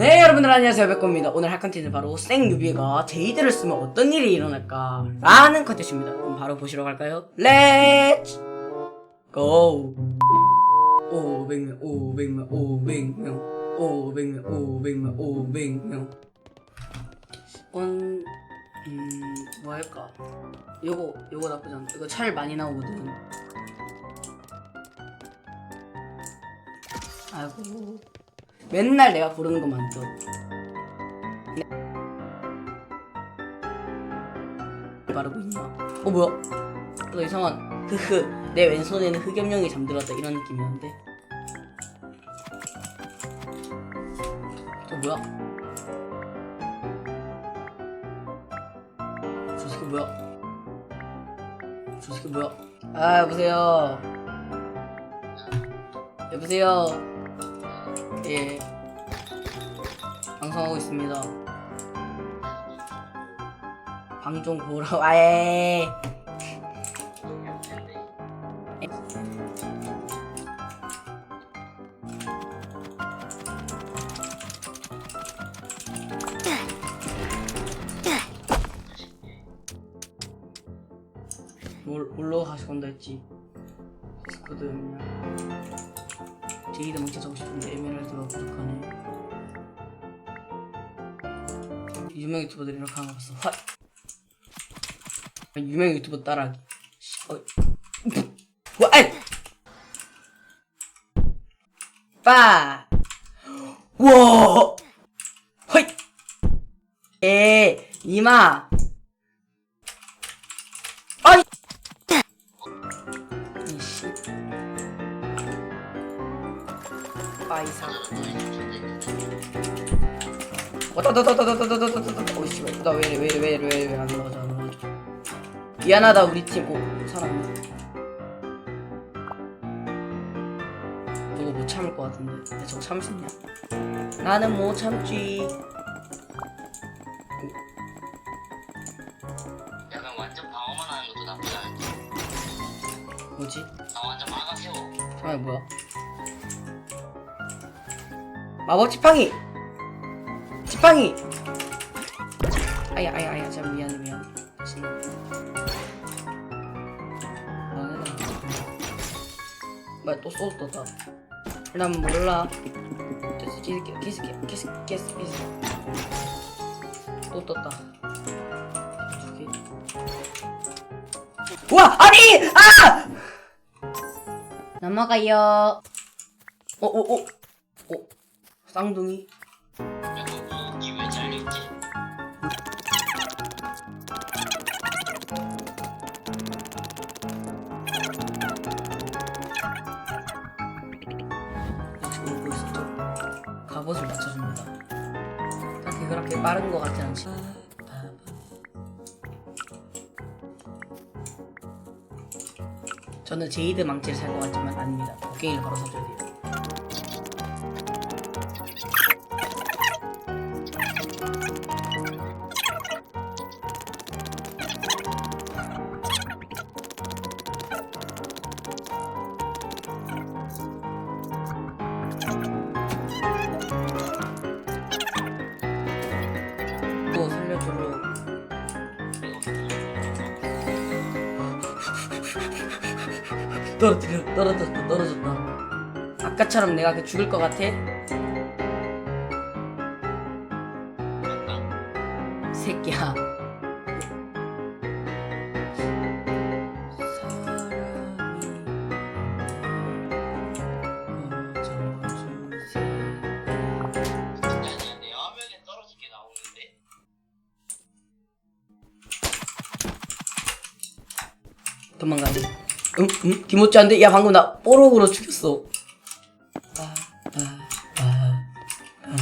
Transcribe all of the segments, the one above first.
네 여러분들 안녕하세요. 백건입니다. 오늘 할 컨텐츠 바로 생유비가 제이드를 쓰면 어떤 일이 일어날까 라는 컨텐츠입니다. 그럼 바로 보시러 갈까요? 렛츠 고 500명 500명 500명 500명 500명 500명. 음... 음... 뭐 할까? 요거 요거 나쁘지 않다. 이거 잘 많이 나오거든. 아이고 맨날 내가 고르는 것만 또 네. 바르고 있나? 어 뭐야? 또 이상한 흐흐 내 왼손에는 흑염룡이 잠들었다 이런 느낌이었는데 또 뭐야? 저 새끼 뭐야? 저 새끼 뭐야? 아 여보세요 여보세요 예. 방송하고 있습니다. 방송 보러 와예. 뭘, 뭘로 가실 건다 했지? 스쿼드냐? 제이드 뭉쳐 자고 싶은데 에메랄드가 부족하네. 유명 유튜버들이 이렇게 하는 거 봤어. 화. 유명 유튜버. 씨, 어. 와, 아이. 빠. 와. 허이. 에, 이마. 아이. 이씨. 빠이사. 왔다 왔다 왔다 왔다 왔다 왔다 왔다 오씨 나왜 이래 왜 이래 왜 이래 왜 이래 안 나가자 안 나가자 미안하다 우리 팀오 살았네 저거 못 참을 것 같은데. 근데 저거 참을 수 있냐? 나는 못 참지. 약간 완전 방어만 하는 것도 나쁘지 않은데? 뭐지? 나 완전 막아 세워. 잠깐만 뭐야? 마법 지팡이 지팡이. 아야 아야 아야 진짜 미안해 미안해. 진짜 아, 뭐야 또 소스 떴다. 난 몰라. 계속 계속 계속 계속 계속 계속. 또 떴다. 우와 아니! 아! 넘어가요. 어어어 어, 어, 쌍둥이 그렇게 빠른 것 같지 않지? 저는 제이드 망치를 살 것 같지만 아닙니다. 곡괭이를 바로 사줘야 돼요. 떨어뜨려 떨어졌다 떨어졌다. 아까처럼 내가 그 죽을 것 같아? 새끼야. 도망가네 응? 응? 김호찌한테 야 방금 나 뽀록으로 죽였어 아, 아, 아, 아.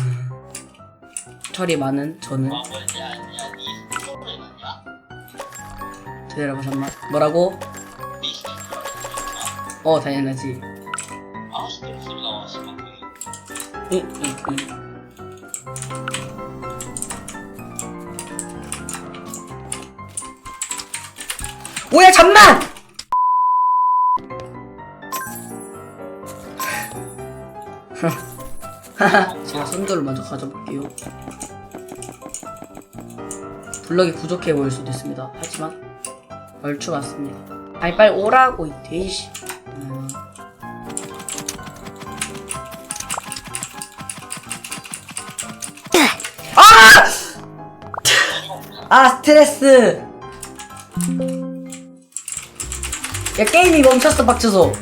철이 많은 저는 아 뭐야? 기다려봐 잠만 뭐라고? 어 당연하지 응, 응, 응. 오야 잠만! 제가 선두를 먼저 가져볼게요. 블럭이 부족해 보일 수도 있습니다. 하지만 얼추 맞습니다. 아니 빨리 오라고 이 돼지. 음. 아! 아 스트레스. 야 게임이 멈췄어 박쳐서.